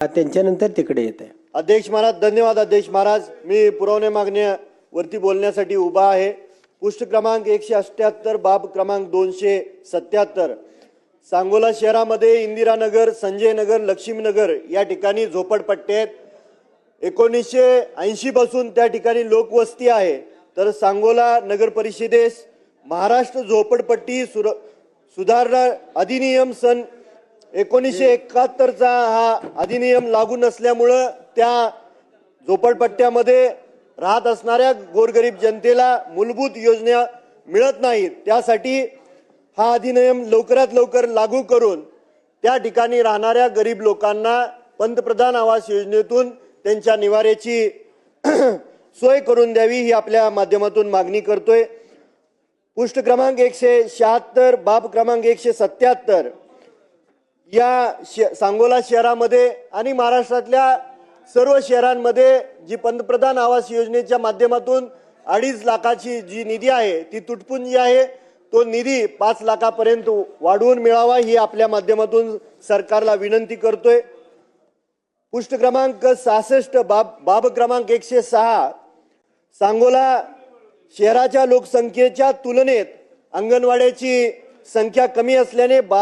त्यांच्यानंतर तिकडे येत आहे. अध्यक्ष महाराज धन्यवाद अध्यक्ष महाराज. मी पुरवणे मागण्यावरती बोलण्यासाठी उभा आहे. पृष्ठ क्रमांक एकशे अठ्ठ्याहत्तर बाब क्रमांक दोनशे सत्याहत्तर. सांगोला शहरामध्ये इंदिरानगर संजय नगर लक्ष्मीनगर या ठिकाणी झोपडपट्टे आहेत. एकोणीसशे ऐंशी पासून त्या ठिकाणी लोकवस्ती आहे. तर सांगोला नगर परिषदेस महाराष्ट्र झोपडपट्टी सुर सुधारणा अधिनियम सन एकोणीसशे एकाहत्तरचा हा अधिनियम लागू नसल्यामुळं त्या झोपडपट्ट्यामध्ये राहत असणाऱ्या गोरगरीब जनतेला मूलभूत योजना मिळत नाहीत त्यासाठी हा अधिनियम लवकरात लवकर लागू करून त्या ठिकाणी राहणाऱ्या गरीब लोकांना पंतप्रधान आवास योजनेतून त्यांच्या निवाऱ्याची सोय करून द्यावी ही आपल्या माध्यमातून मागणी करतोय. पृष्ठ क्रमांक एकशे शहात्तर बाब क्रमांक एकशे सत्याहत्तर. या श सांगोला शहरामध्ये आणि महाराष्ट्रातल्या सर्व शहरांमध्ये जी पंतप्रधान आवास योजनेच्या माध्यमातून अडीच लाखाची जी निधी आहे ती तुटपुंजी आहे तो निधी पाच लाखापर्यंत वाढवून मिळावा ही आपल्या माध्यमातून सरकारला विनंती करतोय. पुष्ट क्रमांक सहासष्ट बाब बाब क्रमांक एकशे सहा सांगोला शहराच्या लोकसंख्येच्या तुलनेत अंगणवाड्याची संख्या कमी असल्याने बा